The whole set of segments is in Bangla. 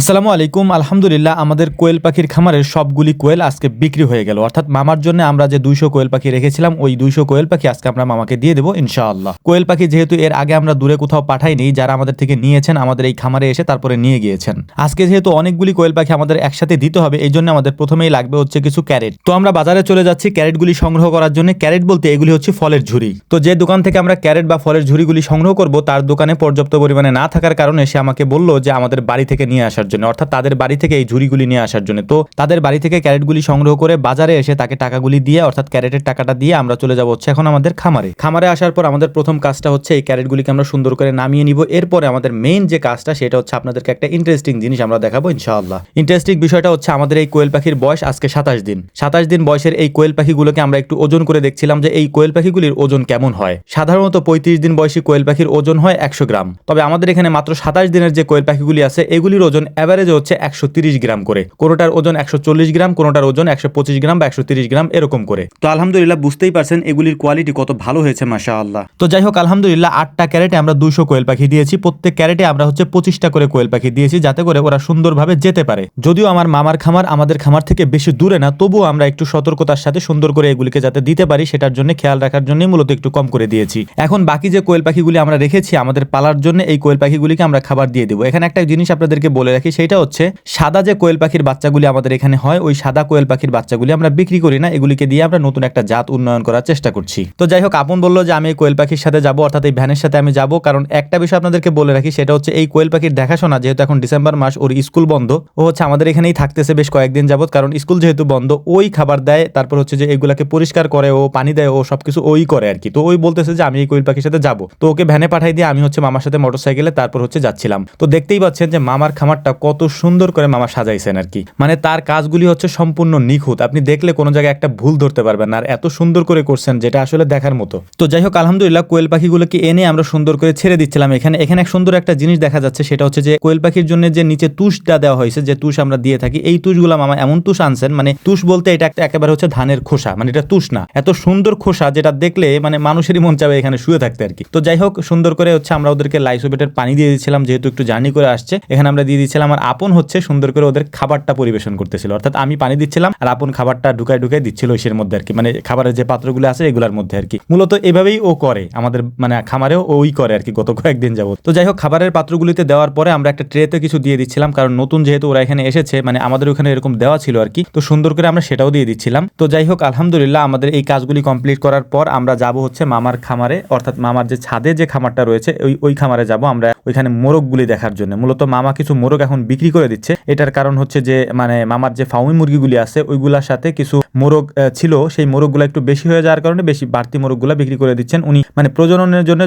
আসসালামু আলাইকুম। আলহামদুলিল্লাহ, আমাদের কোয়েল পাখির খামারের সবগুলি কোয়েল আজকে বিক্রি হয়ে গেল। অর্থাৎ মামার জন্য আমরা যে দুইশো কোয়েল পাখি রেখেছিলাম, ওই দুইশো কোয়েল পাখি আজকে আমরা মামাকে দিয়ে দেবো, ইনশাআল্লাহ। কোয়েল পাখি যেহেতু এর আগে আমরা দূরে কোথাও পাঠাইনি, যারা আমাদের থেকে নিয়েছেন, আমাদের এই খামারে এসে তারপরে নিয়ে গিয়েছেন। আজকে যেহেতু অনেকগুলি কোয়েল পাখি আমাদের একসাথে দিতে হবে, এই জন্য আমাদের প্রথমেই লাগবে হচ্ছে কিছু ক্যারেট। তো আমরা বাজারে চলে যাচ্ছি ক্যারেটগুলি সংগ্রহ করার জন্য। ক্যারেট বলতে এগুলি হচ্ছে ফলের ঝুড়ি। তো যে দোকান থেকে আমরা ক্যারেট বা ফলের ঝুড়িগুলি সংগ্রহ করব, তার দোকানে পর্যাপ্ত পরিমাণে না থাকার কারণে সে আমাকে বলল যে আমাদের বাড়ি থেকে নিয়ে আসার জন্য, অর্থাৎ তাদের বাড়ি থেকে এই ঝুড়িগুলি নিয়ে আসার জন্য। তো তাদের বাড়ি থেকে ক্যারেটগুলি সংগ্রহ করে বাজারে এসে তাকে টাকাগুলি দিয়ে, অর্থাৎ ক্যারেটের টাকাটা দিয়ে আমরা চলে যাব হচ্ছে এখন আমাদের খামারে। খামারে আসার পর আমাদের প্রথম কাজটা হচ্ছে এই ক্যারেটগুলিকে আমরা সুন্দর করে নামিয়ে নিব। এরপরে আমাদের মেইন যে কাজটা, সেটা হচ্ছে আপনাদেরকে একটা ইন্টারেস্টিং জিনিস আমরা দেখাবো ইনশাআল্লাহ। ইন্টারেস্টিং বিষয়টা হচ্ছে আমাদের এই কোয়েল পাখির বয়স আজকে সাতাশ দিন। সাতাশ দিন বয়সের এই কোয়েল পাখিগুলোকে আমরা একটু ওজন করে দেখছিলাম যে এই কোয়েল পাখিগুলির ওজন কেমন হয়। সাধারণত পঁয়ত্রিশ দিন বয়সী কোয়েল পাখির ওজন হয় একশো গ্রাম। তবে আমাদের এখানে মাত্র সাতাশ দিনের যে কোয়েল পাখিগুলি আছে, এগুলির ওজন অ্যাভারেজে হচ্ছে একশো তিরিশ গ্রাম করে। কোনোটার ওজন একশো চল্লিশ গ্রাম কোনোটার ওজন একশো পঁচিশ গ্রাম বা একশো তিরিশ গ্রাম এরকম করে। তো আলহামদুলিল্লাহ বুঝতেই পারছেন এগুলির কোয়ালিটি কত ভালো হয়েছে মাসা আল্লাহ তো যাই হোক আলহামদুলিল্লাহ আটটা ক্যারেটে আমরা দুশো কোয়েল পাখি দিয়েছি। প্রত্যেক ক্যারেটে আমরা হচ্ছে পঁচিশটা করে কোয়েল পাখি দিয়েছি যাতে করে ওরা সুন্দরভাবে যেতে পারে। যদিও আমার মামার খামার আমাদের খামার থেকে বেশি দূরে না তবুও আমরা একটু সতর্কতার সাথে সুন্দর করে এগুলিকে যাতে দিতে পারি সেটার জন্য খেয়াল রাখার জন্যই মূলত একটু কম করে দিয়েছি। এখন বাকি যে কোয়েল পাখিগুলি আমরা রেখেছি আমাদের পালার জন্য এই কোয়েল পাখিগুলিকে আমরা খাবার দিয়ে দেবো। এখানে একটা জিনিস আপনাদেরকে বলে রাখি সেটা হচ্ছে, সাদা যে কোয়েল পাখির বাচ্চাগুলি আমাদের এখানে হয়, ওই সাদা কোয়েল পাখির বাচ্চাগুলি আমরা বিক্রি করি না, এগুলিকে দিয়ে আমরা নতুন একটা জাত উন্নয়ন করার চেষ্টা করছি। তো যাই হোক, আপন বলল যে আমি কোয়েল পাখির সাথে যাব, অর্থাৎ এই ভ্যানের সাথে আমি যাব, কারণ একটা বিষয় আপনাদেরকে বলে রাখি, সেটা হচ্ছে এই কোয়েল পাখির দেখাশোনা যেহেতু এখন ডিসেম্বর মাস, ওর স্কুল বন্ধ, ও হচ্ছে আমাদের এখানেই থাকতেছে বেশ কয়েকদিন যাবত কারণ স্কুল যেহেতু বন্ধ, ওই খাবার দেয়, তারপর হচ্ছে যে এগুলাকে পরিষ্কার করে, ও পানি দেয়, ও সবকিছু ওই করে আর কি। তো ওই বলতেছে যে আমি এই কোয়েল পাখির সাথে যাব। তো ওকে ভ্যানে পাঠাই দিয়ে আমি হচ্ছে মামার সাথে মোটরসাইকেলে তারপর হচ্ছে যাচ্ছিলাম। তো দেখতেই পাচ্ছেন যে মামার খামারটা কত সুন্দর করে মামা সাজাইছেন আর কি। মানে তার কাজগুলি হচ্ছে সম্পূর্ণ নিখুঁত। আপনি দেখলে কোনো জায়গায় একটা ভুল ধরতে পারবেন আর এত সুন্দর করে করছেন যেটা আসলে দেখার মতো। তো যাই হোক, আলহামদুলিল্লাহ কোয়েল পাখিগুলোকে এনে আমরা সুন্দর করে ছেড়ে দিচ্ছিলাম এখানে। এখানে এক সুন্দর একটা জিনিস দেখা যাচ্ছে, সেটা হচ্ছে যে কোয়েল পাখির জন্য যে নিচে তুষটা দেওয়া হয়েছে, যে তুষ আমরা দিয়ে থাকি, এই তুষগুলো মামা এমন তুষ আনছেন মানে তুষ বলতে এটা একটা একেবারে হচ্ছে ধানের খোসা মানে এটা তুষ না। এত সুন্দর খোসা যেটা দেখলে মানে মানুষেরই মন চাবে এখানে শুয়ে থাকতে আর কি। তো যাই হোক, সুন্দর করে হচ্ছে আমরা ওদেরকে লাইসোবেটের পানি দিয়ে দিচ্ছিলাম, যেহেতু একটু জার্নি করে আসছে। এখানে আমরা দিয়ে দিচ্ছিলাম আর আপন হচ্ছে সুন্দর করে ওদের খাবারটা পরিবেশন করতেছিল। অর্থাৎ আমি পানি দিচ্ছিলাম আর আপন খাবারটা ঢুকায় ঢুকায় দিচ্ছিল ইসের মধ্যে আর কি। মানে খাবারের যে পাত্রগুলো আছে এগুলোর মধ্যে আর কি। মূলত এভাবেই ও করে। আমাদের মানে খামারেও ওই করে আর কি গত কয়েকদিন যাবত তো যাই হোক, খাবারের পাত্রগুলিতে দেওয়ার পরে আমরা একটা ট্রেতে কিছু দিয়ে দিচ্ছিলাম। কারণ নতুন যেহেতু ওরা এখানে এসেছে মানে আমাদের ওখানে এরকম দেওয়া ছিল আর কি। তো সুন্দর করে আমরা সেটাও দিয়ে দিচ্ছিলাম। তো যাই হোক, আলহামদুলিল্লাহ আমাদের এই কাজগুলি কমপ্লিট করার পর আমরা যাব হচ্ছে মামার খামারে। অর্থাৎ মামার যে ছাদে যে খামারটা রয়েছে, ওই ওই খামারে যাব আমরা ওইখানে মোরগগুলি দেখার জন্য। মূলত মামা কিছু মোরগ এখন বিক্রি করে দিচ্ছে। এটার কারণ হচ্ছে যে মানে মামার যে ফাউমি মুরগিগুলি আছে, ওইগুলার সাথে কিছু মোরগ ছিল। সেই মোরগগুলো একটু বেশি হয়ে যাওয়ার কারণে বেশি বাড়তি মোরগগুলো বিক্রি করে দিচ্ছেন। উনি মানে প্রজননের জন্য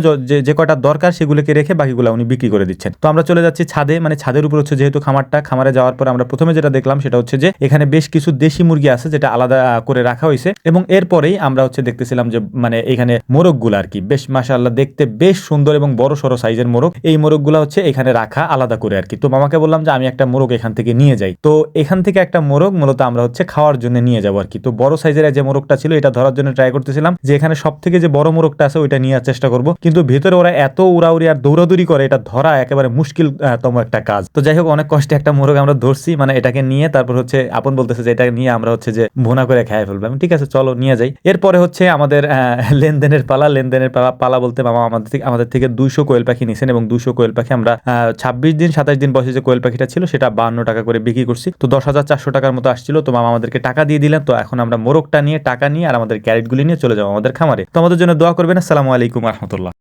যে কটা দরকার সেগুলোকে রেখে বাকিগুলো উনি বিক্রি করে দিচ্ছেন। তো আমরা চলে যাচ্ছি ছাদে। মানে ছাদের উপর হচ্ছে যেহেতু খামারটা, খামারে যাওয়ার পর আমরা প্রথমে যেটা দেখলাম সেটা হচ্ছে যে, এখানে বেশ কিছু দেশি মুরগি আছে যেটা আলাদা করে রাখা হয়েছে। এবং এরপরেই আমরা হচ্ছে দেখতেছিলাম যে মানে এখানে মোরগগুলো আর কি। বেশ, মাশাআল্লাহ, দেখতে বেশ সুন্দর এবং বড় সড়ো সাইজের মোরগ। এই মোরগগুলো হচ্ছে এখানে রাখা আলাদা করে আর কি। তো মামাকে বললাম যে আমি একটা মোরগ এখান থেকে নিয়ে যাই। তো এখান থেকে একটা মোরগ মূলত আমরা হচ্ছে খাওয়ার জন্য নিয়ে যাব আর কি তো বড় সাইজের যে মোরগটা ছিল এটা ধরার জন্য ট্রাই করতেছিলাম যে এখানে সব থেকে যে বড় মোরগটা আছে ওইটা নেওয়ার চেষ্টা করব। কিন্তু ভিতরে ওরা এত উড়াউড়ি আর দৌড়াদৌড়ি করে এটা ধরা একেবারে মুশকিল তম একটা কাজ। তো যাই হোক অনেক কষ্টে একটা মোরগ আমরা ধরছি মানে এটাকে নিয়ে তারপর হচ্ছে আপন বলতেছে যে এটা নিয়ে আমরা হচ্ছে যে ভুনা করে খেয়ে ফেলব। আমি, ঠিক আছে চলো নিয়ে যাই। এরপরে হচ্ছে আমাদের লেনদেনের পালা লেনদেনের পালা পালা বলতে মামা আমাদের থেকে আমাদের থেকে দুইশো কোয়েল পাখি নিয়েছেন এবং দুইশো কোয়েল পাখি আমরা ছাব্বিশ দিন সাতাশ দিন বয়সে যে কোয়েল পাখিটা ছিল, সেটা বান্ন টাকা করে বিক্রি করছি। তো দশ হাজার চারশো টাকার মতো আসছিল, তো মামা আমাদেরকে টাকা দিয়ে দিলেন। তো এখন আমরা মোরগটা নিয়ে, টাকা নিয়ে আর আমাদের ক্যারেটগুলি নিয়ে চলে যাব আমাদের খামারে। তো আমাদের জন্য দোয়া করবেন। আসসালামু আলাইকুম রহমতুল্লাহ।